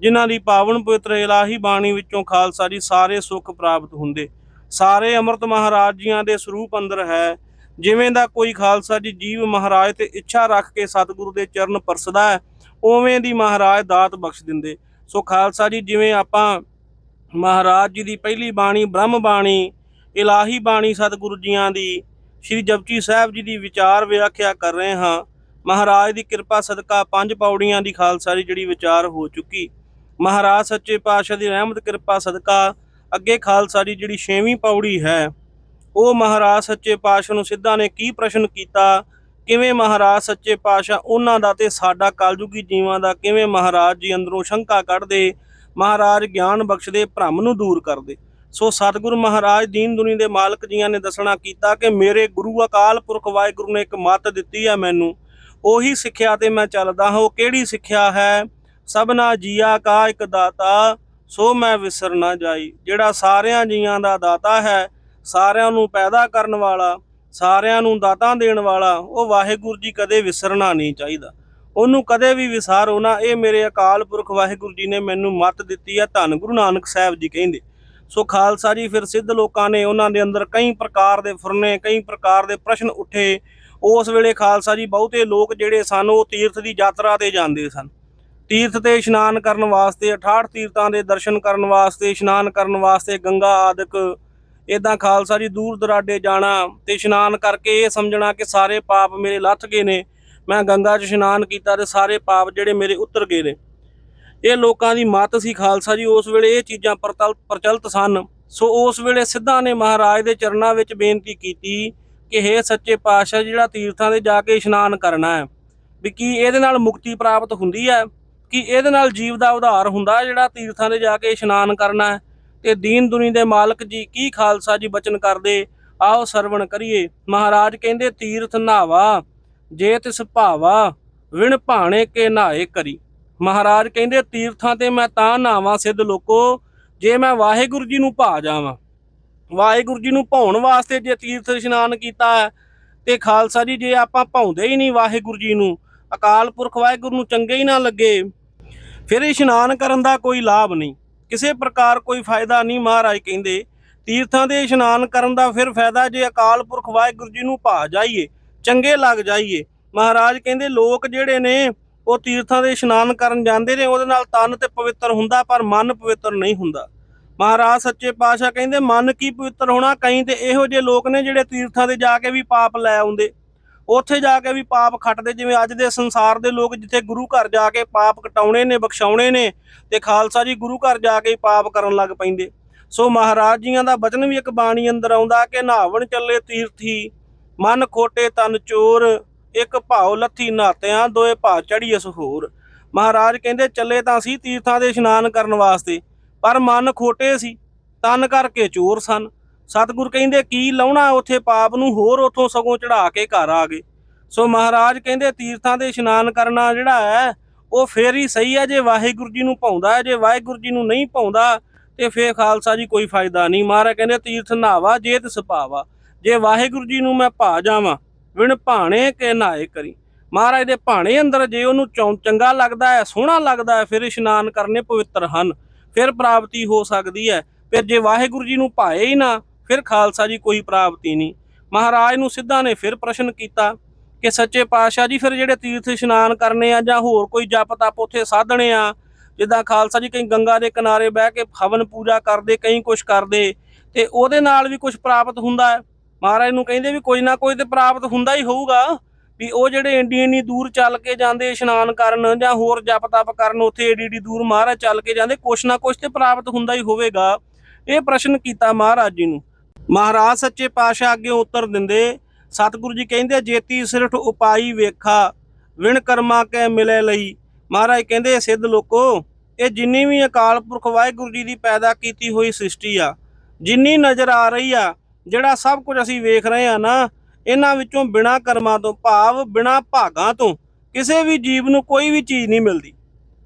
ਜਿਨ੍ਹਾਂ ਦੀ ਪਾਵਨ ਪਵਿੱਤਰ ਇਲਾਹੀ ਬਾਣੀ ਵਿੱਚੋਂ ਖਾਲਸਾ ਜੀ ਸਾਰੇ ਸੁੱਖ ਪ੍ਰਾਪਤ ਹੁੰਦੇ। ਸਾਰੇ ਅੰਮ੍ਰਿਤ ਮਹਾਰਾਜ ਜੀਆਂ ਦੇ ਸਰੂਪ ਅੰਦਰ ਹੈ। ਜਿਵੇਂ ਦਾ ਕੋਈ ਖਾਲਸਾ ਜੀ ਜੀਵ ਮਹਾਰਾਜ ਤੇ ਇੱਛਾ ਰੱਖ ਕੇ ਸਤਿਗੁਰੂ ਦੇ ਚਰਨ ਪਰਸਦਾ ਹੈ, ਉਵੇਂ ਦੀ ਮਹਾਰਾਜ ਦਾਤ ਬਖਸ਼ ਦਿੰਦੇ। ਸੋ ਖਾਲਸਾ ਜੀ, ਜਿਵੇਂ ਆਪਾਂ ਮਹਾਰਾਜ ਜੀ ਦੀ ਪਹਿਲੀ ਬਾਣੀ, ਬ੍ਰਹਮ ਬਾਣੀ, ਇਲਾਹੀ ਬਾਣੀ ਸਤਿਗੁਰੂ ਜੀਆਂ ਦੀ, ਸ੍ਰੀ ਜਪਜੀ ਸਾਹਿਬ ਜੀ ਦੀ ਵਿਚਾਰ ਵਿਆਖਿਆ ਕਰ ਰਹੇ ਹਾਂ, ਮਹਾਰਾਜ ਦੀ ਕਿਰਪਾ ਸਦਕਾ ਪੰਜ ਪੌੜੀਆਂ ਦੀ ਖਾਲਸਾ ਦੀ ਜਿਹੜੀ ਵਿਚਾਰ ਹੋ ਚੁੱਕੀ। ਮਹਾਰਾਜ ਸੱਚੇ ਪਾਤਸ਼ਾਹ ਦੀ ਰਹਿਮਤ, ਕਿਰਪਾ, ਸਦਕਾ, ਅੱਗੇ ਖਾਲਸਾ ਦੀ ਜਿਹੜੀ ਛੇਵੀਂ ਪੌੜੀ ਹੈ, ਉਹ ਮਹਾਰਾਜ ਸੱਚੇ ਪਾਤਸ਼ਾਹ ਨੂੰ ਸਿੱਧਾ ਨੇ ਕੀ ਪ੍ਰਸ਼ਨ ਕੀਤਾ? ਕਿਵੇਂ ਮਹਾਰਾਜ ਸੱਚੇ ਪਾਤਸ਼ਾਹ ਉਹਨਾਂ ਦਾ ਤੇ ਸਾਡਾ ਕਲਯੁਗੀ ਜੀਵਾਂ ਦਾ ਕਿਵੇਂ ਮਹਾਰਾਜ ਜੀ ਅੰਦਰੋਂ ਸ਼ੰਕਾ ਕੱਢਦੇ, ਮਹਾਰਾਜ ਗਿਆਨ ਬਖਸ਼ਦੇ, ਭ੍ਰਮ ਨੂੰ ਦੂਰ ਕਰਦੇ? ਸੋ ਸਤਿਗੁਰੂ ਮਹਾਰਾਜ ਦੀਨ ਦੁਨੀ ਦੇ ਮਾਲਕ ਜੀਆਂ ਨੇ ਦੱਸਣਾ ਕੀਤਾ ਕਿ ਮੇਰੇ ਗੁਰੂ ਅਕਾਲ ਪੁਰਖ ਵਾਹਿਗੁਰੂ ਨੇ ਇੱਕ ਮੱਤ ਦਿੱਤੀ ਹੈ ਮੈਨੂੰ। ਉਹੀ ਸਿੱਖਿਆ ਤੇ ਮੈਂ ਚੱਲਦਾ ਹਾਂ, ਉਹ ਕਿਹੜੀ ਸਿੱਖਿਆ ਹੈ? ਸਭਨਾ ਜੀਆ ਕਾ ਇੱਕ ਦਾਤਾ, ਸੋ ਮੈਂ ਵਿਸਰ ਨਾ ਜਾਈ। ਜਿਹੜਾ ਸਾਰਿਆਂ ਜੀਆਂ ਦਾ ਦਾਤਾ ਹੈ, ਸਾਰਿਆਂ ਨੂੰ ਪੈਦਾ ਕਰਨ ਵਾਲਾ, ਸਾਰਿਆਂ ਨੂੰ ਦਾਤਾਂ ਦੇਣ ਵਾਲਾ, ਉਹ ਵਾਹਿਗੁਰੂ ਜੀ ਕਦੇ ਵਿਸਰਨਾ ਨਹੀਂ ਚਾਹੀਦਾ। ਉਹਨੂੰ ਕਦੇ ਵੀ ਵਿਸਾਰੋ ਨਾ, ਇਹ ਮੇਰੇ ਅਕਾਲ ਪੁਰਖ ਵਾਹਿਗੁਰੂ ਜੀ ਨੇ ਮੈਨੂੰ ਮੱਤ ਦਿੱਤੀ ਹੈ, ਧੰਨ ਗੁਰੂ ਨਾਨਕ ਸਾਹਿਬ ਜੀ ਕਹਿੰਦੇ। ਸੋ ਖਾਲਸਾ ਜੀ, ਫਿਰ ਸਿੱਧ ਲੋਕਾਂ ਨੇ ਉਹਨਾਂ ਦੇ ਅੰਦਰ ਕਈ ਪ੍ਰਕਾਰ ਦੇ ਫੁਰਨੇ, ਕਈ ਪ੍ਰਕਾਰ ਦੇ ਪ੍ਰਸ਼ਨ ਉੱਠੇ। ਉਸ ਵੇਲੇ ਖਾਲਸਾ ਜੀ, ਬਹੁਤੇ ਲੋਕ ਜਿਹੜੇ ਸਨ, ਉਹ ਤੀਰਥ ਦੀ ਯਾਤਰਾ ਤੇ ਜਾਂਦੇ ਸਨ। ਤੀਰਥ ਤੇ ਇਸ਼ਨਾਨ ਕਰਨ ਵਾਸਤੇ 68 ਤੀਰਥਾਂ ਦੇ ਦਰਸ਼ਨ ਕਰਨ ਵਾਸਤੇ, ਇਸ਼ਨਾਨ ਕਰਨ ਵਾਸਤੇ ਗੰਗਾ ਆਦਿਕ ਇਦਾਂ ਖਾਲਸਾ ਜੀ ਦੂਰ ਦਰਾਡੇ ਜਾਣਾ ਤੇ ਇਸ਼ਨਾਨ ਕਰਕੇ ਇਹ ਸਮਝਣਾ ਕਿ ਸਾਰੇ ਪਾਪ ਮੇਰੇ ਲੱਥ ਗਏ ਨੇ। ਮੈਂ ਗੰਗਾ 'ਚ ਇਸ਼ਨਾਨ ਕੀਤਾ ਤੇ ਸਾਰੇ ਪਾਪ ਜਿਹੜੇ ਮੇਰੇ ਉਤਰ ਗਏ ਨੇ। ਇਹ ਲੋਕਾਂ ਦੀ ਮੱਤ ਸੀ ਖਾਲਸਾ ਜੀ, ਉਸ ਵੇਲੇ ਇਹ ਚੀਜ਼ਾਂ ਪ੍ਰਤਲ ਪ੍ਰਚਲਿਤ ਸਨ। ਸੋ ਉਸ ਵੇਲੇ ਸਿੱਧਾਂ ਨੇ ਮਹਾਰਾਜ ਦੇ ਚਰਨਾਂ ਵਿੱਚ ਬੇਨਤੀ ਕੀਤੀ ਕਿ ਹੇ ਸੱਚੇ ਪਾਤਸ਼ਾਹ ਜਿਹੜਾ ਤੀਰਥਾਂ 'ਤੇ ਜਾ ਕੇ ਇਸ਼ਨਾਨ ਕਰਨਾ ਹੈ, ਵੀ ਕੀ ਇਹਦੇ ਨਾਲ ਮੁਕਤੀ ਪ੍ਰਾਪਤ ਹੁੰਦੀ ਹੈ? ਕਿ ਇਹਦੇ ਨਾਲ ਜੀਵ ਦਾ ਉਧਾਰ ਹੁੰਦਾ ਜਿਹੜਾ ਤੀਰਥਾਂ 'ਤੇ ਜਾ ਕੇ ਇਸ਼ਨਾਨ ਕਰਨਾ ਹੈ। ਤੇ ਦੀਨ ਦੁਨੀ ਦੇ ਮਾਲਕ ਜੀ ਕੀ ਖਾਲਸਾ ਜੀ ਬਚਨ ਕਰਦੇ, ਆਓ ਸਰਵਣ ਕਰੀਏ। ਮਹਾਰਾਜ ਕਹਿੰਦੇ, ਤੀਰਥ ਨਾਵਾ ਜੇ ਤਿਸ ਭਾਵਾ, ਵਿਣ ਭਾਣੇ ਕੇ ਨਹਾਏ ਕਰੀ। ਮਹਾਰਾਜ ਕਹਿੰਦੇ, ਤੀਰਥਾਂ ਤੇ ਮੈਂ ਤਾਂ ਨਾਵਾਂ ਸਿੱਧ ਲੋਕੋ, ਜੇ ਮੈਂ ਵਾਹਿਗੁਰੂ ਜੀ ਨੂੰ ਭਾ ਜਾਵਾਂ। ਵਾਹਿਗੁਰੂ ਜੀ ਨੂੰ ਭਾਉਣ ਵਾਸਤੇ ਜੇ ਤੀਰਥ ਇਸ਼ਨਾਨ ਕੀਤਾ ਤੇ ਖਾਲਸਾ ਜੀ, ਜੇ ਆਪਾਂ ਭਾਉਂਦੇ ਹੀ ਨਹੀਂ ਵਾਹਿਗੁਰੂ ਜੀ ਨੂੰ, ਅਕਾਲ ਪੁਰਖ ਵਾਹਿਗੁਰੂ ਨੂੰ ਚੰਗੇ ਹੀ ਨਾ ਲੱਗੇ ਫਿਰ ਇਸ਼ਨਾਨ ਕਰਨ ਦਾ ਕੋਈ ਲਾਭ ਨਹੀਂ। ਕਿਸੇ ਪ੍ਰਕਾਰ ਕੋਈ ਫਾਇਦਾ ਨਹੀਂ ਮਹਾਰਾਜ ਕਹਿੰਦੇ। ਤੀਰਥਾਂ ਦੇ ਇਸ਼ਨਾਨ ਕਰਨ ਦਾ ਫਿਰ ਫਾਇਦਾ ਜੇ ਅਕਾਲ ਪੁਰਖ ਵਾਹਿਗੁਰੂ ਜੀ ਨੂੰ ਭਾ ਜਾਈਏ, ਚੰਗੇ ਲੱਗ ਜਾਈਏ। ਮਹਾਰਾਜ ਕਹਿੰਦੇ ਲੋਕ ਜਿਹੜੇ ਨੇ, ਉਹ ਤੀਰਥਾਂ ਦੇ ਇਸ਼ਨਾਨ ਕਰਨ ਜਾਂਦੇ ਨੇ, ਉਹਦੇ ਨਾਲ ਤਨ ਤੇ ਪਵਿੱਤਰ ਹੁੰਦਾ ਪਰ ਮਨ ਪਵਿੱਤਰ ਨਹੀਂ ਹੁੰਦਾ। ਮਹਾਰਾਜ ਸੱਚੇ ਪਾਤਸ਼ਾਹ ਕਹਿੰਦੇ, ਮਨ ਕੀ ਪਵਿੱਤਰ ਹੋਣਾ? ਕਈ ਤੇ ਇਹੋ ਜਿਹੇ ਲੋਕ ਨੇ ਜਿਹੜੇ ਤੀਰਥਾਂ ਤੇ ਜਾ ਕੇ ਵੀ ਪਾਪ ਲੈ ਆਉਂਦੇ। ਉੱਥੇ ਜਾ ਕੇ ਵੀ ਪਾਪ ਖੱਟਦੇ, ਜਿਵੇਂ ਅੱਜ ਦੇ ਸੰਸਾਰ ਦੇ ਲੋਕ ਜਿੱਥੇ ਗੁਰੂ ਘਰ ਜਾ ਕੇ ਪਾਪ ਕਟਾਉਣੇ ਨੇ, ਬਖਸ਼ਾਉਣੇ ਨੇ ਤੇ ਖਾਲਸਾ ਜੀ ਗੁਰੂ ਘਰ ਜਾ ਕੇ ਪਾਪ ਕਰਨ ਲੱਗ ਪੈਂਦੇ। ਸੋ ਮਹਾਰਾਜ ਜੀਆਂ ਦਾ ਬਚਨ ਵੀ ਇੱਕ ਬਾਣੀ ਅੰਦਰ ਆਉਂਦਾ ਕਿ ਨਹਾਵਣ ਚੱਲੇ ਤੀਰਥੀ, ਮਨ ਖੋਟੇ ਤਨ ਚੋਰ, ਇੱਕ ਭਾਉ ਲੱਥੀ ਨਾਤਿਆਂ, ਦੋਏ ਭਾ ਚੜੀਏ ਹੋਰ ਮਹਾਰਾਜ ਕਹਿੰਦੇ, ਚੱਲੇ ਤਾਂ ਸੀ ਤੀਰਥਾਂ ਦੇ ਇਸ਼ਨਾਨ ਕਰਨ ਵਾਸਤੇ, ਪਰ ਮਨ ਖੋਟੇ ਸੀ, ਤਨ ਕਰਕੇ ਚੋਰ ਸਨ। ਸਤਿਗੁਰ ਕਹਿੰਦੇ, ਕੀ ਲਾਉਣਾ ਉੱਥੇ ਪਾਪ ਨੂੰ? ਹੋਰ ਉਥੋਂ ਸਗੋਂ ਚੜਾ ਕੇ ਘਰ ਆ ਗਏ। ਸੋ ਮਹਾਰਾਜ ਕਹਿੰਦੇ, ਤੀਰਥਾਂ ਦੇ ਇਸ਼ਨਾਨ ਕਰਨਾ ਜਿਹੜਾ ਹੈ, ਉਹ ਫੇਰ ਹੀ ਸਹੀ ਹੈ। ਜੇ ਵਾਹਿਗੁਰੂ ਜੀ ਨੂੰ ਪਾਉਂਦਾ ਹੈ, ਜੇ ਵਾਹਿਗੁਰੂ ਜੀ ਨੂੰ ਨਹੀਂ ਪਾਉਂਦਾ ਤੇ ਫੇਰ ਖਾਲਸਾ ਜੀ ਕੋਈ ਫਾਇਦਾ ਨਹੀਂ। ਮਹਾਰਾਜ ਕਹਿੰਦੇ, ਤੀਰਥ ਨਾਵਾ ਜੇ ਤੇ ਭਾਵਾ ਜੇ ਵਾਹਿਗੁਰੂ ਜੀ ਨੂੰ ਮੈਂ ਭਾ ਜਾਵਾਂ ਵਿਣ ਭਾਣੇ ਕੇ ਨਾਏ ਕਰੀ। ਮਹਾਰਾਜ ਦੇ ਭਾਣੇ ਅੰਦਰ ਜੇ ਉਹਨੂੰ ਚੌਂ- ਚੰਗਾ ਲੱਗਦਾ ਹੈ, ਸੋਹਣਾ ਲੱਗਦਾ ਹੈ, ਫਿਰ ਇਸ਼ਨਾਨ ਕਰਨੇ ਪਵਿੱਤਰ ਹਨ। ਫਿਰ ਪ੍ਰਾਪਤੀ ਹੋ ਸਕਦੀ ਹੈ। ਫਿਰ ਜੇ ਵਾਹਿਗੁਰੂ ਜੀ ਨੂੰ ਭਾਏ ਹੀ ਨਾ ਫਿਰ ਖਾਲਸਾ ਜੀ ਕੋਈ ਪ੍ਰਾਪਤੀ ਨਹੀਂ। ਮਹਾਰਾਜ ਨੂੰ ਸਿੱਧਾ ਨੇ ਫਿਰ ਪ੍ਰਸ਼ਨ ਕੀਤਾ ਕਿ ਸੱਚੇ ਪਾਤਸ਼ਾਹ ਜੀ, ਫਿਰ ਜਿਹੜੇ ਤੀਰਥ ਇਸ਼ਨਾਨ ਕਰਨੇ ਆ ਜਾਂ ਹੋਰ ਕੋਈ ਜਪ ਤਪ ਉੱਥੇ ਸਾਧਣੇ ਆ, ਜਿੱਦਾਂ ਖਾਲਸਾ ਜੀ ਕਈ ਗੰਗਾ ਦੇ ਕਿਨਾਰੇ ਬਹਿ ਕੇ ਹਵਨ ਪੂਜਾ ਕਰਦੇ, ਕਈ ਕੁਝ ਕਰਦੇ, ਤੇ ਉਹਦੇ ਨਾਲ ਵੀ ਕੁਝ ਪ੍ਰਾਪਤ ਹੁੰਦਾ ਹੈ। ਮਹਾਰਾਜ ਨੂੰ ਕਹਿੰਦੇ ਵੀ ਕੋਈ ਨਾ ਕੋਈ ਤੇ ਪ੍ਰਾਪਤ ਹੁੰਦਾ ਹੀ ਹੋਊਗਾ, ਵੀ ਉਹ ਜਿਹੜੇ ਇੰਡੀ ਇੰਨੀ ਦੂਰ ਚੱਲ ਕੇ ਜਾਂਦੇ ਇਸ਼ਨਾਨ ਕਰਨ ਜਾਂ ਹੋਰ ਜਪ ਤਪ ਕਰਨ, ਉੱਥੇ ਏਡੀ ਏਡੀ ਦੂਰ ਮਹਾਰਾਜ ਚੱਲ ਕੇ ਜਾਂਦੇ, ਕੁਛ ਨਾ ਕੁਛ ਤੇ ਪ੍ਰਾਪਤ ਹੁੰਦਾ ਹੀ ਹੋਵੇਗਾ। ਇਹ ਪ੍ਰਸ਼ਨ ਕੀਤਾ ਮਹਾਰਾਜ ਜੀ ਨੂੰ। ਮਹਾਰਾਜ ਸੱਚੇ ਪਾਤਸ਼ਾਹ ਅੱਗੇ ਉੱਤਰ ਦਿੰਦੇ, ਸਤਿਗੁਰੂ ਜੀ ਕਹਿੰਦੇ, ਜੇਤੀ ਸਿਰਠ ਉਪਾਈ ਵੇਖਾ, ਵਿਣ ਕਰਮਾ ਕੈ ਮਿਲੇ ਲਈ ਮਹਾਰਾਜ ਕਹਿੰਦੇ, ਸਿੱਧ ਲੋਕੋ, ਇਹ ਜਿੰਨੀ ਵੀ ਅਕਾਲ ਪੁਰਖ ਵਾਹਿਗੁਰੂ ਜੀ ਦੀ ਪੈਦਾ ਕੀਤੀ ਹੋਈ ਸ੍ਰਿਸ਼ਟੀ ਆ, ਜਿੰਨੀ ਨਜ਼ਰ ਆ ਰਹੀ ਆ, ਜਿਹੜਾ ਸਭ ਕੁਝ ਅਸੀਂ ਵੇਖ ਰਹੇ ਆ ਨਾ, ਇਹਨਾਂ ਵਿੱਚੋਂ ਬਿਨਾ ਕਰਮਾਂ ਤੋਂ ਭਾਵ, ਬਿਨਾ ਭਾਗਾਂ ਤੋਂ, ਕਿਸੇ ਵੀ ਜੀਵ ਨੂੰ ਕੋਈ ਵੀ ਚੀਜ਼ ਨਹੀਂ ਮਿਲਦੀ।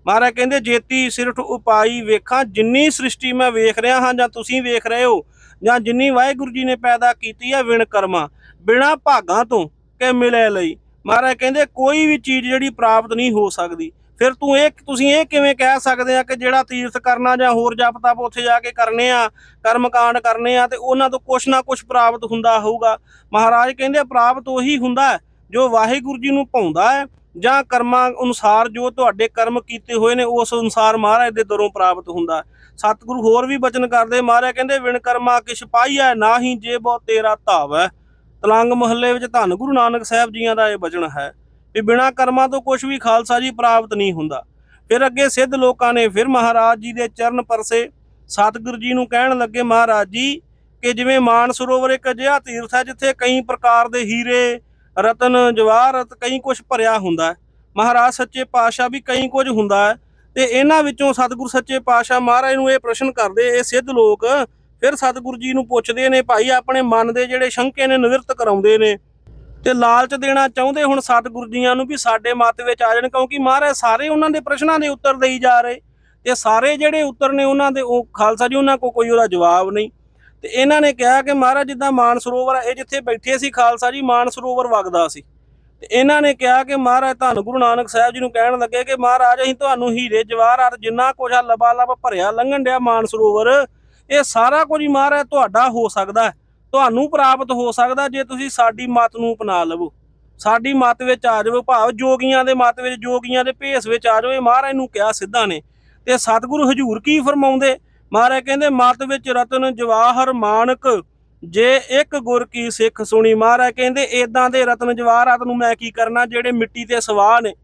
ਮਹਾਰਾਜ ਕਹਿੰਦੇ, ਜੇਤੀ ਸਿਰਠ ਉਪਾਈ ਵੇਖਾਂ, ਜਿੰਨੀ ਸ੍ਰਿਸ਼ਟੀ ਮੈਂ ਵੇਖ ਰਿਹਾ ਹਾਂ ਜਾਂ ਤੁਸੀਂ ਵੇਖ ਰਹੇ ਹੋ ਜਾਂ ਜਿੰਨੀ ਵਾਹਿਗੁਰੂ ਜੀ ਨੇ ਪੈਦਾ ਕੀਤੀ ਹੈ ਵਿਣ ਕਰਮਾਂ, ਬਿਨਾ ਭਾਗਾਂ ਤੋਂ ਕਿ ਮਿਲੇ ਲਈ। ਮਹਾਰਾਜ ਕਹਿੰਦੇ, ਕੋਈ ਵੀ ਚੀਜ਼ ਜਿਹੜੀ ਪ੍ਰਾਪਤ ਨਹੀਂ ਹੋ ਸਕਦੀ। ਫਿਰ ਤੂੰ ਇਹ, ਤੁਸੀਂ ਇਹ ਕਿਵੇਂ ਕਹਿ ਸਕਦੇ ਆ ਕਿ ਜਿਹੜਾ ਤੀਰਥ ਕਰਨਾ ਜਾਂ ਹੋਰ ਜਪ ਤਪ ਉੱਥੇ ਜਾ ਕੇ ਕਰਨੇ ਆ ਕਰਮ ਕਾਂਡ ਕਰਨੇ ਆ, ਤੇ ਉਹਨਾਂ ਤੋਂ ਕੁਛ ਨਾ ਕੁਛ ਪ੍ਰਾਪਤ ਹੁੰਦਾ ਹੋਊਗਾ। ਮਹਾਰਾਜ ਕਹਿੰਦੇ, ਪ੍ਰਾਪਤ ਉਹੀ ਹੁੰਦਾ ਜੋ ਵਾਹਿਗੁਰੂ ਜੀ ਨੂੰ ਪਾਉਂਦਾ ਹੈ। ਜਾਂ ਕਰਮਾਂ ਅਨੁਸਾਰ ਜੋ ਤੁਹਾਡੇ ਕਰਮ ਕੀਤੇ ਹੋਏ ਨੇ ਉਸ ਅਨੁਸਾਰ ਮਹਾਰਾਜ ਦੇ ਦਰੋਂ ਪ੍ਰਾਪਤ ਹੁੰਦਾ ਸਤਿਗੁਰੂ ਹੋਰ ਵੀ ਬਚਨ ਕਰਦੇ, ਮਹਾਰਾਜ ਕਹਿੰਦੇ, ਵਿਣ ਕਰਮਾ ਕਿਛ ਪਾਈਐ ਨਾਹੀ ਜੇ ਬਹੁ ਤੇਰਾ ਧਾਵੈ। ਤਲੰਗ ਮਹੱਲੇ ਵਿੱਚ ਧੰਨ ਗੁਰੂ ਨਾਨਕ ਸਾਹਿਬ ਜੀਆਂ ਦਾ ਇਹ ਬਚਨ ਹੈ ਵੀ ਬਿਨਾ ਕਰਮਾਂ ਤੋਂ ਕੁਝ ਵੀ ਖਾਲਸਾ ਜੀ ਪ੍ਰਾਪਤ ਨਹੀਂ ਹੁੰਦਾ। ਫਿਰ ਅੱਗੇ ਸਿੱਧ ਲੋਕਾਂ ਨੇ ਫਿਰ ਮਹਾਰਾਜ ਜੀ ਦੇ ਚਰਨ ਪਰਸੇ ਸਤਿਗੁਰੂ ਜੀ ਨੂੰ ਕਹਿਣ ਲੱਗੇ, ਮਹਾਰਾਜ ਜੀ, ਕਿ ਜਿਵੇਂ ਮਾਨ ਸਰੋਵਰ ਇੱਕ ਅਜਿਹਾ ਤੀਰਥ ਹੈ ਜਿੱਥੇ ਕਈ ਪ੍ਰਕਾਰ ਦੇ ਹੀਰੇ ਰਤਨ ਜਵਾਹਰਤ ਕਈ ਕੁਝ ਭਰਿਆ ਹੁੰਦਾ ਹੈ। ਮਹਾਰਾਜ ਸੱਚੇ ਪਾਤਸ਼ਾਹ ਵੀ ਕਈ ਕੁਝ ਹੁੰਦਾ ਹੈ ਤੇ ਇਹਨਾਂ ਵਿੱਚੋਂ ਸਤਿਗੁਰੂ ਸੱਚੇ ਪਾਤਸ਼ਾਹ ਮਹਾਰਾਜ ਨੂੰ ਇਹ ਪ੍ਰਸ਼ਨ ਕਰਦੇ, ਇਹ ਸਿੱਧ ਲੋਕ ਫਿਰ ਸਤਿਗੁਰੂ ਜੀ ਨੂੰ ਪੁੱਛਦੇ ਨੇ, ਭਾਈ, ਆਪਣੇ ਮਨ ਦੇ ਜਿਹੜੇ ਸ਼ੰਕੇ ਨੇ, ਨਿਵਰਤ ਕਰਾਉਂਦੇ ਨੇ ਤੇ ਲਾਲਚ ਦੇਣਾ ਚਾਹੁੰਦੇ ਹੁਣ ਸਤਿਗੁਰ ਜੀਆਂ ਨੂੰ ਵੀ ਸਾਡੇ ਮਤ ਵਿੱਚ ਆ ਜਾਣ, ਕਿਉਂਕਿ ਮਹਾਰਾਜ ਸਾਰੇ ਉਹਨਾਂ ਦੇ ਪ੍ਰਸ਼ਨਾਂ ਦੇ ਉੱਤਰ ਦੇਈ ਜਾ ਰਹੇ ਤੇ ਸਾਰੇ ਜਿਹੜੇ ਉੱਤਰ ਨੇ ਉਹਨਾਂ ਦੇ, ਉਹ ਖਾਲਸਾ ਜੀ, ਉਹਨਾਂ ਕੋ ਕੋਈ ਉਹਦਾ ਜਵਾਬ ਨਹੀਂ। ਤੇ ਇਹਨਾਂ ਨੇ ਕਿਹਾ ਕਿ ਮਹਾਰਾਜ ਜਿੱਦਾਂ ਮਾਨ ਸਰੋਵਰ ਇਹ ਜਿੱਥੇ ਬੈਠੇ ਸੀ ਖਾਲਸਾ ਜੀ, ਮਾਨ ਸਰੋਵਰ ਵਗਦਾ ਸੀ। ਤੇ ਇਹਨਾਂ ਨੇ ਕਿਹਾ ਕਿ ਮਹਾਰਾਜ ਧੰਨ ਗੁਰੂ ਨਾਨਕ ਸਾਹਿਬ ਜੀ ਨੂੰ ਕਹਿਣ ਲੱਗੇ ਕਿ ਮਹਾਰਾਜ, ਅਸੀਂ ਤੁਹਾਨੂੰ ਹੀਰੇ, ਜਵਾਹਰ ਜਿੰਨਾ ਕੁਝ ਆ ਲਬਾ ਲਬ ਭਰਿਆ, ਲੰਘਣ ਡਿਆ ਮਾਨ ਸਰੋਵਰ, ਇਹ ਸਾਰਾ ਕੁਝ ਮਹਾਰਾਜ ਤੁਹਾਡਾ ਹੋ ਸਕਦਾ ਤੁਹਾਨੂੰ ਪ੍ਰਾਪਤ ਹੋ ਸਕਦਾ ਜੇ ਤੁਸੀਂ ਸਾਡੀ ਮਤ ਨੂੰ ਅਪਣਾ ਲਵੋ। ਸਾਡੀ ਮਤ ਵਿੱਚ ਆ ਜਾਵੋ, ਭਾਵ ਜੋਗੀਆਂ ਦੇ ਮਤ ਵਿੱਚ, ਜੋਗੀਆਂ ਦੇ ਭੇਸ ਵਿੱਚ ਆ ਜਾਓ ਇਹ ਮਹਾਰਾਜ ਨੂੰ ਕਿਹਾ ਸਿੱਧਾ ਨੇ। ਤੇ ਸਤਿਗੁਰੂ ਹਜੂਰ ਕੀ ਫਰਮਾਉਂਦੇ? ਮਹਾਰਾਜ ਕਹਿੰਦੇ, ਮਤ ਵਿੱਚ ਰਤਨ ਜਵਾਹਰ ਮਾਨਕ, ਜੇ ਇੱਕ ਗੁਰ ਕੀ ਸਿੱਖ ਸੁਣੀ। ਮਹਾਰਾਜ ਕਹਿੰਦੇ ਇਦਾਂ ਦੇ ਰਤਨ ਜਵਾਹਰਾਤ ਨੂੰ ਮੈਂ ਕੀ ਕਰਨਾ? ਜਿਹੜੇ ਮਿੱਟੀ ਤੇ ਸਵਾਹ ਨੇ।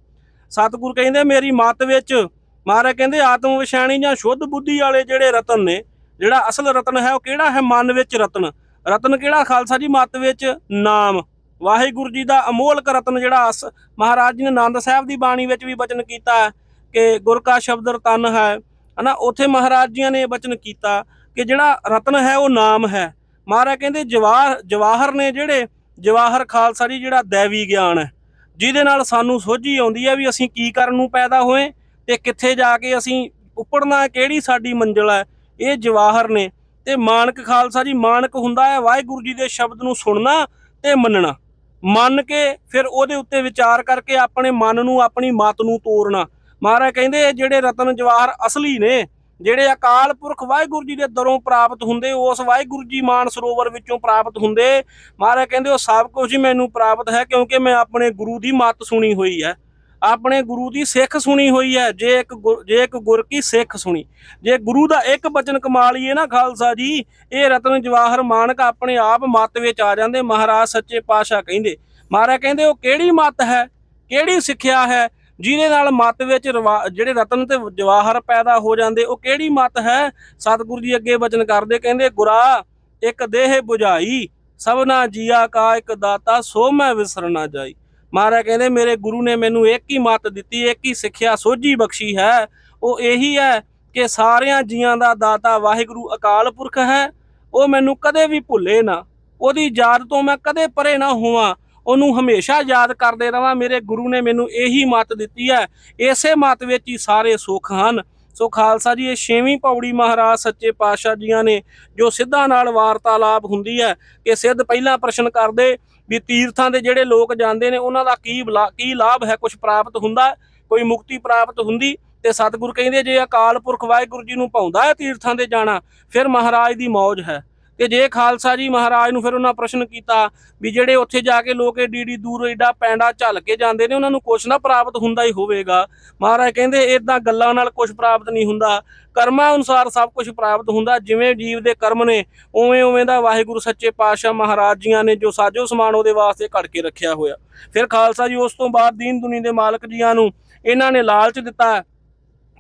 ਸਤਿਗੁਰ ਕਹਿੰਦੇ, ਮੇਰੀ ਮਤ ਵਿੱਚ, ਮਹਾਰਾਜ ਕਹਿੰਦੇ, ਆਤਮ ਵਿਸ਼ਾਣੀ ਜਾਂ ਸ਼ੁੱਧ ਬੁੱਧੀ ਵਾਲੇ ਜਿਹੜੇ ਰਤਨ ਨੇ, ਜਿਹੜਾ ਅਸਲ ਰਤਨ ਹੈ, ਉਹ ਕਿਹੜਾ ਹੈ? ਮਨ ਵਿੱਚ ਰਤਨ। ਰਤਨ ਕਿਹੜਾ? ਖਾਲਸਾ ਜੀ, ਮਤ ਵਿੱਚ ਨਾਮ। ਵਾਹਿਗੁਰੂ ਜੀ ਦਾ ਅਮੋਲਕ ਰਤਨ ਜਿਹੜਾ ਅਸ, ਮਹਾਰਾਜ ਜੀ ਨੇ ਆਨੰਦ ਸਾਹਿਬ ਦੀ ਬਾਣੀ ਵਿੱਚ ਵੀ ਬਚਨ ਕੀਤਾ ਹੈ ਕਿ ਗੁਰ ਕਾ ਸ਼ਬਦ ਰਤਨ ਹੈ ਹਨਾ, ਉੱਥੇ ਮਹਾਰਾਜ ਜੀਆਂ ਨੇ ਇਹ ਬਚਨ ਕੀਤਾ ਕਿ ਜਿਹੜਾ ਰਤਨ ਹੈ, ਉਹ ਨਾਮ ਹੈ। ਮਹਾਰਾਜ ਕਹਿੰਦੇ ਜਵਾਹਰ ਜਵਾਹਰ ਨੇ ਜਿਹੜੇ, ਜਵਾਹਰ ਖਾਲਸਾ ਜੀ ਜਿਹੜਾ ਦੇਵੀ ਗਿਆਨ ਹੈ, ਜਿਹਦੇ ਨਾਲ ਸਾਨੂੰ ਸੋਝੀ ਆਉਂਦੀ ਹੈ ਵੀ ਅਸੀਂ ਕੀ ਕਰਨ ਨੂੰ ਪੈਦਾ ਹੋਏ ਤੇ ਕਿੱਥੇ ਜਾ ਕੇ ਅਸੀਂ ਉੱਪੜਨਾ, ਕਿਹੜੀ ਸਾਡੀ ਮੰਜ਼ਿਲ ਹੈ। ਇਹ ਜਵਾਹਰ ਨੇ ਤੇ ਮਾਨਕ ਖਾਲਸਾ ਜੀ, ਮਾਨਕ ਹੁੰਦਾ ਹੈ, ਵਾਹਿਗੁਰੂ ਜੀ ਦੇ ਸ਼ਬਦ ਨੂੰ ਸੁਣਨਾ ਤੇ ਮੰਨਣਾ। ਮੰਨ ਕੇ ਫਿਰ ਉਹਦੇ ਉੱਤੇ ਵਿਚਾਰ ਕਰਕੇ ਆਪਣੇ ਮਨ ਨੂੰ, ਆਪਣੀ ਮਤ ਨੂੰ ਤੋੜਨਾ ਮਹਾਰਾਜ ਕਹਿੰਦੇ ਜਿਹੜੇ ਰਤਨ ਜਵਾਹਰ ਅਸਲੀ ਨੇ, ਜਿਹੜੇ ਅਕਾਲ ਪੁਰਖ ਵਾਹਿਗੁਰੂ ਜੀ ਦੇ ਦਰੋਂ ਪ੍ਰਾਪਤ ਹੁੰਦੇ, ਉਸ ਵਾਹਿਗੁਰੂ ਜੀ ਮਾਨ ਸਰੋਵਰ ਵਿੱਚੋਂ ਪ੍ਰਾਪਤ ਹੁੰਦੇ, ਮਹਾਰਾਜ ਕਹਿੰਦੇ ਉਹ ਸਭ ਕੁਝ ਹੀ ਮੈਨੂੰ ਪ੍ਰਾਪਤ ਹੈ ਕਿਉਂਕਿ ਮੈਂ ਆਪਣੇ ਗੁਰੂ ਦੀ ਮੱਤ ਸੁਣੀ ਹੋਈ ਹੈ। ਆਪਣੇ ਗੁਰੂ ਦੀ ਸਿੱਖ ਸੁਣੀ ਹੋਈ ਹੈ, ਜੇ ਇੱਕ ਗੁਰ- ਜੇ ਇੱਕ ਗੁਰ ਕੀ ਸਿੱਖ ਸੁਣੀ। ਜੇ ਗੁਰੂ ਦਾ ਇੱਕ ਬਚਨ ਕਮਾ ਲਈਏ ਨਾ ਖਾਲਸਾ ਜੀ, ਇਹ ਰਤਨ ਜਵਾਹਰ ਮਾਨਕ ਆਪਣੇ ਆਪ ਮੱਤ ਵਿੱਚ ਆ ਜਾਂਦੇ, ਮਹਾਰਾਜ ਸੱਚੇ ਪਾਤਸ਼ਾਹ ਕਹਿੰਦੇ। ਮਹਾਰਾਜ ਕਹਿੰਦੇ ਉਹ ਕਿਹੜੀ ਮੱਤ ਹੈ, ਕਿਹੜੀ ਸਿੱਖਿਆ ਹੈ ਜਿਹਦੇ ਨਾਲ ਮੱਤ ਵਿੱਚ ਰਵਾ- ਜਿਹੜੇ ਰਤਨ ਤੇ ਜਵਾਹਰ ਪੈਦਾ ਹੋ ਜਾਂਦੇ, ਉਹ ਕਿਹੜੀ ਮੱਤ ਹੈ? ਸਤਿਗੁਰੂ ਜੀ ਅੱਗੇ ਬਚਨ ਕਰਦੇ ਕਹਿੰਦੇ, ਗੁਰਾ, ਇੱਕ ਦੇਹ 부ਝਾਈ ਸਭਨਾ ਜੀਆ ਕਾ ਇੱਕ ਦਾਤਾ, ਸੋ ਮੈਂ ਵਿਸਰ ਨਾ ਜਾਈ। ਮਹਾਰਾਜ ਕਹਿੰਦੇ, ਮੇਰੇ ਗੁਰੂ ਨੇ ਮੈਨੂੰ ਇੱਕ ਹੀ ਮੱਤ ਦਿੱਤੀ, ਇੱਕ ਹੀ ਸਿੱਖਿਆ ਸੋਝੀ ਬਖਸ਼ੀ ਹੈ। ਉਹ ਇਹੀ ਹੈ ਕਿ ਸਾਰਿਆਂ ਜੀਆਂ ਦਾ ਦਾਤਾ ਵਾਹਿਗੁਰੂ ਅਕਾਲ ਪੁਰਖ ਹੈ। ਉਹ ਮੈਨੂੰ ਕਦੇ ਵੀ ਭੁੱਲੇ ਨਾ। ਉਹਦੀ ਯਾਦ ਤੋਂ ਮੈਂ ਕਦੇ ਪਰੇ ਨਾ ਹੋਵਾਂ। ਉਹਨੂੰ ਹਮੇਸ਼ਾ ਯਾਦ ਕਰਦੇ ਰਵਾਂ। ਮੇਰੇ ਗੁਰੂ ਨੇ ਮੈਨੂੰ ਇਹੀ ਮੱਤ ਦਿੱਤੀ ਹੈ। ਇਸੇ ਮੱਤ ਵਿੱਚ ਹੀ ਸਾਰੇ ਸੁੱਖ ਹਨ। ਸੋ ਖਾਲਸਾ ਜੀ, ਇਹ ਛੇਵੀਂ ਪੌੜੀ ਮਹਾਰਾਜ ਸੱਚੇ ਪਾਤਸ਼ਾਹ ਜੀਆਂ ਨੇ ਜੋ ਸਿੱਧਾਂ ਨਾਲ ਵਾਰਤਾਲਾਪ ਹੁੰਦੀ ਹੈ ਕਿ ਸਿੱਧ ਪਹਿਲਾਂ ਪ੍ਰਸ਼ਨ ਕਰਦੇ ਵੀ ਤੀਰਥਾਂ ਦੇ ਜਿਹੜੇ ਲੋਕ ਜਾਂਦੇ ਨੇ, ਉਹਨਾਂ ਦਾ ਕੀ ਬਲਾ- ਕੀ ਲਾਭ ਹੈ? ਕੁਝ ਪ੍ਰਾਪਤ ਹੁੰਦਾ? ਕੋਈ ਮੁਕਤੀ ਪ੍ਰਾਪਤ ਹੁੰਦੀ? ਤੇ ਸਤਿਗੁਰ ਕਹਿੰਦੇ, ਜੇ ਅਕਾਲ ਪੁਰਖ ਵਾਹਿਗੁਰੂ ਜੀ ਨੂੰ ਪਾਉਂਦਾ ਹੈ ਤੀਰਥਾਂ ਦੇ ਜਾਣਾ, ਫਿਰ ਮਹਾਰਾਜ ਦੀ ਮੌਜ ਹੈ। ਤੇ ਜੇ ਖਾਲਸਾ ਜੀ ਮਹਾਰਾਜ ਨੂੰ ਫਿਰ ਉਹਨਾਂ ਪ੍ਰਸ਼ਨ ਕੀਤਾ ਵੀ ਜਿਹੜੇ ਉੱਥੇ ਜਾ ਕੇ ਲੋਕ ਏਡੀ ਏਡੀ ਦੂਰ ਏਡਾ ਪੈਂਡਾ ਝੱਲ ਕੇ ਜਾਂਦੇ ਨੇ, ਉਹਨਾਂ ਨੂੰ ਕੁਛ ਨਾ ਪ੍ਰਾਪਤ ਹੁੰਦਾ ਹੀ ਹੋਵੇਗਾ। ਮਹਾਰਾਜ ਕਹਿੰਦੇ ਇਦਾਂ ਗੱਲਾਂ ਨਾਲ ਕੁਛ ਪ੍ਰਾਪਤ ਨਹੀਂ ਹੁੰਦਾ। ਕਰਮਾਂ ਅਨੁਸਾਰ ਸਭ ਕੁਝ ਪ੍ਰਾਪਤ ਹੁੰਦਾ। ਜਿਵੇਂ ਜੀਵ ਦੇ ਕਰਮ ਨੇ, ਉਵੇਂ ਉਵੇਂ ਦਾ ਵਾਹਿਗੁਰੂ ਸੱਚੇ ਪਾਤਸ਼ਾਹ ਮਹਾਰਾਜ ਜੀਆਂ ਨੇ ਜੋ ਸਾਜੋ ਸਮਾਨ ਉਹਦੇ ਵਾਸਤੇ ਘੜ ਕੇ ਰੱਖਿਆ ਹੋਇਆ। ਫਿਰ ਖਾਲਸਾ ਜੀ ਉਸ ਤੋਂ ਬਾਅਦ ਦੀਨ ਦੁਨੀ ਦੇ ਮਾਲਕ ਜੀਆਂ ਨੂੰ ਇਹਨਾਂ ਨੇ ਲਾਲਚ ਦਿੱਤਾ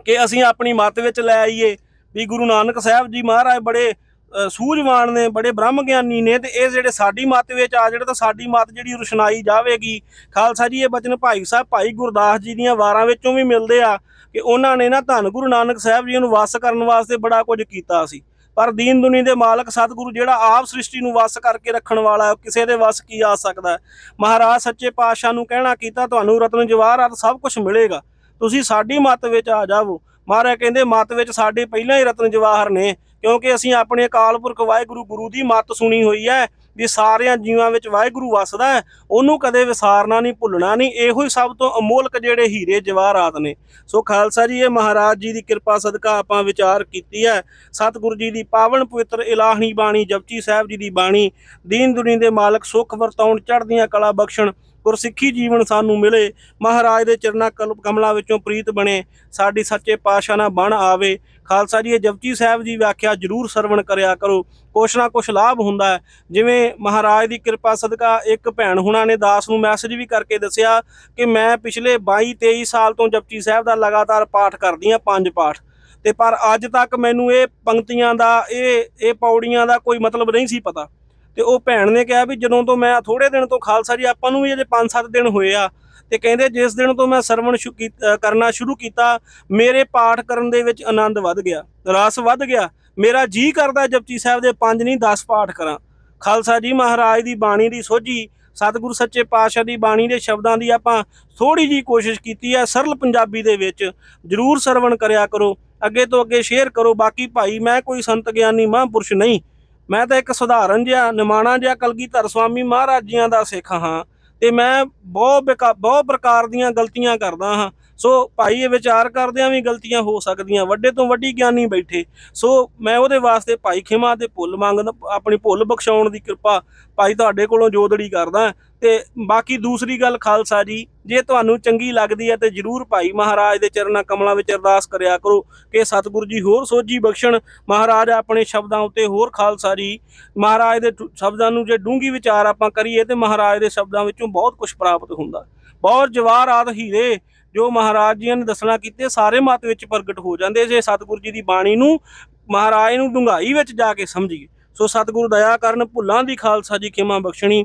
ਕਿ ਅਸੀਂ ਆਪਣੀ ਮੱਤ ਵਿੱਚ ਲੈ ਆਈਏ। ਵੀ ਗੁਰੂ ਨਾਨਕ ਸਾਹਿਬ ਜੀ ਮਹਾਰਾਜ ਬੜੇ ਸੂਝਵਾਨ ਨੇ, ਬੜੇ ਬ੍ਰਹਮ ਗਿਆਨੀ ਨੇ ਤੇ ਇਹ ਜਿਹੜੇ ਸਾਡੀ ਮੱਤ ਵਿੱਚ ਆ, ਜਿਹੜੇ ਤਾਂ ਸਾਡੀ ਮੱਤ ਜਿਹੜੀ ਰੁਸ਼ਨਾਈ ਜਾਵੇਗੀ। ਖਾਲਸਾ ਜੀ, ਇਹ ਬਚਨ ਭਾਈ ਸਾਹਿਬ, ਭਾਈ ਗੁਰਦਾਸ ਜੀ ਦੀਆਂ ਵਾਰਾਂ ਵਿੱਚੋਂ ਵੀ ਮਿਲਦੇ ਆ ਕਿ ਉਹਨਾਂ ਨੇ ਨਾ ਧੰਨ ਗੁਰੂ ਨਾਨਕ ਸਾਹਿਬ ਜੀ ਨੂੰ ਵਸ ਕਰਨ ਵਾਸਤੇ ਬੜਾ ਕੁਝ ਕੀਤਾ ਸੀ। ਪਰ ਦੀਨ ਦੁਨੀ ਦੇ ਮਾਲਕ ਸਤਿਗੁਰੂ ਜਿਹੜਾ ਆਪ ਸ੍ਰਿਸ਼ਟੀ ਨੂੰ ਵਸ ਕਰਕੇ ਰੱਖਣ ਵਾਲਾ ਕਿਸੇ ਦੇ ਵਸ ਕੀ ਆ ਸਕਦਾ ਮਹਾਰਾਜ ਸੱਚੇ ਪਾਤਸ਼ਾਹ ਨੂੰ ਕਹਿਣਾ ਕੀਤਾ, ਤੁਹਾਨੂੰ ਰਤਨ ਜਵਾਹਰਾਤ ਸਭ ਕੁਝ ਮਿਲੇਗਾ। ਤੁਸੀਂ ਸਾਡੀ ਮੱਤ ਵਿੱਚ ਆ ਜਾਵੋ। ਮਹਾਰਾਜ ਕਹਿੰਦੇ, ਮੱਤ ਵਿੱਚ ਸਾਡੇ ਪਹਿਲਾਂ ਹੀ ਰਤਨ, ਜਵਾਹਰ ਨੇ ਕਿਉਂਕਿ ਅਸੀਂ ਆਪਣੇ ਅਕਾਲ ਪੁਰਖ ਵਾਹਿਗੁਰੂ ਗੁਰੂ ਦੀ ਮੱਤ ਸੁਣੀ ਹੋਈ ਹੈ ਵੀ ਸਾਰਿਆਂ ਜੀਵਾਂ ਵਿੱਚ ਵਾਹਿਗੁਰੂ ਵਸਦਾ ਹੈ, ਉਹਨੂੰ ਕਦੇ ਵਿਸਾਰਨਾ ਨਹੀਂ, ਭੁੱਲਣਾ ਨਹੀਂ, ਇਹੋ ਹੀ ਸਭ ਤੋਂ ਅਮੋਲਕ ਜਿਹੜੇ ਹੀਰੇ ਜਵਾਹਰਾਤ ਨੇ। ਸੋ ਖਾਲਸਾ ਜੀ, ਇਹ ਮਹਾਰਾਜ ਜੀ ਦੀ ਕਿਰਪਾ ਸਦਕਾ ਆਪਾਂ ਵਿਚਾਰ ਕੀਤੀ ਹੈ। ਸਤਿਗੁਰੂ ਜੀ ਦੀ ਪਾਵਨ ਪਵਿੱਤਰ ਇਲਾਹਣੀ ਬਾਣੀ, ਜਪਜੀ ਸਾਹਿਬ ਜੀ ਦੀ ਬਾਣੀ, ਦੀਨ ਦੁਨੀ ਦੇ ਮਾਲਕ ਸੁਖ ਵਰਤਾਉਣ ਚੜ੍ਹਦੀਆਂ ਕਲਾ ਬਖਸ਼ਣ ਗੁਰਸਿੱਖੀ ਜੀਵਨ ਸਾਨੂੰ ਮਿਲੇ। ਮਹਾਰਾਜ ਦੇ ਚਰਨਾਂ ਕਲ- ਕਮਲਾਂ ਵਿੱਚੋਂ ਪ੍ਰੀਤ ਬਣੇ। ਸਾਡੀ ਸੱਚੇ ਪਾਤਸ਼ਾਹ ਨਾਲ ਬਣ ਆਵੇ। ਖਾਲਸਾ ਜੀ, ਇਹ ਜਪਜੀ ਸਾਹਿਬ ਦੀ ਵਿਆਖਿਆ ਜਰੂਰ ਸਰਵਣ ਕਰਿਆ ਕਰੋ। ਕੁਛ ਨਾ ਕੁਛ ਲਾਭ ਹੁੰਦਾ ਹੈ। ਜਿਵੇਂ ਮਹਾਰਾਜ ਦੀ ਕਿਰਪਾ ਸਦਕਾ ਇੱਕ ਭੈਣ ਹੁਣਾਂ ਨੇ ਦਾਸ ਨੂੰ ਮੈਸੇਜ ਵੀ ਕਰਕੇ ਦੱਸਿਆ ਕਿ ਮੈਂ ਪਿਛਲੇ 22 23 ਸਾਲ ਤੋਂ ਜਪਜੀ ਸਾਹਿਬ ਦਾ ਲਗਾਤਾਰ ਪਾਠ ਕਰਦੀ ਹਾਂ, ਪੰਜ ਪਾਠ। ਤੇ ਪਰ ਅੱਜ ਤੱਕ ਮੈਨੂੰ ਇਹ ਪੰਕਤੀਆਂ ਦਾ, ਇਹ ਇਹ ਪੌੜੀਆਂ ਦਾ ਕੋਈ ਮਤਲਬ ਨਹੀਂ ਸੀ ਪਤਾ। ਤੇ ਉਹ ਭੈਣ ਨੇ ਕਿਹਾ ਵੀ ਜਦੋਂ ਤੋਂ ਮੈਂ ਥੋੜੇ ਦਿਨ ਤੋਂ ਖਾਲਸਾ ਜੀ, ਆਪਾਂ ਨੂੰ ਵੀ ਅਜੇ 5-7 ਦਿਨ ਹੋਏ ਆ। ਤੇ ਕਹਿੰਦੇ ਜਿਸ ਦਿਨ ਤੋਂ ਮੈਂ ਸਰਵਣ ਸ਼ੁ- ਕੀ- ਕਰਨਾ ਸ਼ੁਰੂ ਕੀਤਾ, ਮੇਰੇ ਪਾਠ ਕਰਨ ਦੇ ਵਿੱਚ ਆਨੰਦ ਵੱਧ ਗਿਆ, ਰਸ ਵੱਧ ਗਿਆ। ਮੇਰਾ ਜੀ ਕਰਦਾ ਜਪਜੀ ਸਾਹਿਬ ਦੇ ਪੰਜ ਨਹੀਂ 10 ਪਾਠ ਕਰਾਂ। ਖਾਲਸਾ ਜੀ ਮਹਾਰਾਜ ਦੀ ਬਾਣੀ ਦੀ ਸੋਝੀ, ਸਤਿਗੁਰੂ ਸੱਚੇ ਪਾਤਸ਼ਾਹ ਦੀ ਬਾਣੀ ਦੇ ਸ਼ਬਦਾਂ ਦੀ ਆਪਾਂ ਥੋੜੀ ਜੀ ਕੋਸ਼ਿਸ਼ ਕੀਤੀ ਹੈ ਸਰਲ ਪੰਜਾਬੀ ਦੇ ਵਿੱਚ। ਜਰੂਰ ਸਰਵਣ ਕਰਿਆ ਕਰੋ, ਅੱਗੇ ਤੋਂ ਅੱਗੇ ਸ਼ੇਅਰ ਕਰੋ, ਬਾਕੀ ਭਾਈ ਮੈਂ ਕੋਈ ਸੰਤ ਗਿਆਨੀ ਮਹਾਂਪੁਰਸ਼ ਨਹੀਂ। ਮੈਂ ਤਾਂ ਇੱਕ ਸਧਾਰਨ ਜਿਹਾ, ਨਿਮਾਣਾ ਜਿਹਾ ਕਲਗੀਧਰ ਸਵਾਮੀ ਮਹਾਰਾਜ ਜੀਆਂ ਦਾ ਸਿੱਖ ਹਾਂ ਤੇ ਮੈਂ ਬਹੁਤ ਬੇਕਾ- ਬਹੁਤ ਪ੍ਰਕਾਰ ਦੀਆਂ ਗਲਤੀਆਂ ਕਰਦਾ ਹਾਂ। ਸੋ ਭਾਈ ਇਹ ਵਿਚਾਰ ਕਰਦਿਆਂ ਵੀ ਗਲਤੀਆਂ ਹੋ ਸਕਦੀਆਂ, ਵੱਡੇ ਤੋਂ ਵੱਡੀ ਗਿਆਨੀ ਬੈਠੇ। ਸੋ ਮੈਂ ਉਹਦੇ ਵਾਸਤੇ ਭਾਈ ਖਿਮਾ ਦੇ ਭੁੱਲ ਮੰਗਦਾ, ਆਪਣੀ ਭੁੱਲ ਬਖਸ਼ਾਉਣ ਦੀ ਕਿਰਪਾ ਭਾਈ ਤੁਹਾਡੇ ਕੋਲੋਂ ਜੋਦੜੀ ਕਰਦਾ। ਤੇ ਬਾਕੀ ਦੂਸਰੀ ਗੱਲ ਖਾਲਸਾ ਜੀ, ਜੇ ਤੁਹਾਨੂੰ ਚੰਗੀ ਲੱਗਦੀ ਹੈ ਤੇ ਜਰੂਰ ਭਾਈ ਮਹਾਰਾਜ ਦੇ ਚਰਨਾਂ ਕਮਲਾਂ ਵਿੱਚ ਅਰਦਾਸ ਕਰਿਆ ਕਰੋ ਕਿ ਸਤਿਗੁਰੂ ਜੀ ਹੋਰ ਸੋਝੀ ਬਖਸ਼ਣ। ਮਹਾਰਾਜ ਆਪਣੇ ਸ਼ਬਦਾਂ ਉੱਤੇ ਹੋਰ ਖਾਲਸਾ ਜੀ, ਮਹਾਰਾਜ ਦੇ ਸ਼ਬਦਾਂ ਨੂੰ ਜੇ ਡੂੰਗੀ ਵਿਚਾਰ ਆਪਾਂ ਕਰੀਏ ਤੇ ਮਹਾਰਾਜ ਦੇ ਸ਼ਬਦਾਂ ਵਿੱਚੋਂ ਬਹੁਤ ਕੁਝ ਪ੍ਰਾਪਤ ਹੁੰਦਾ। ਬਹੁਤ ਜਵਾਹਰਾਤ ਹੀਰੇ, ਜੋ ਮਹਾਰਾਜ ਜੀ ਨੇ ਦੱਸਣਾ ਕੀਤੇ ਸਾਰੇ ਮਤ ਵਿੱਚ ਪ੍ਰਗਟ ਹੋ ਜਾਂਦੇ। ਜੇ ਸਤਿਗੁਰੂ ਜੀ ਦੀ ਬਾਣੀ ਨੂੰ ਮਹਾਰਾਜ ਨੂੰ ਡੂੰਘਾਈ ਵਿੱਚ ਜਾ ਕੇ ਸਮਝੀਏ, ਸੋ ਸਤਿਗੁਰੂ ਦਇਆ ਕਰਨ ਭੁੱਲਾਂ ਦੀ ਖਾਲਸਾ ਜੀ ਕਿਮਾ ਬਖਸ਼ਣੀ।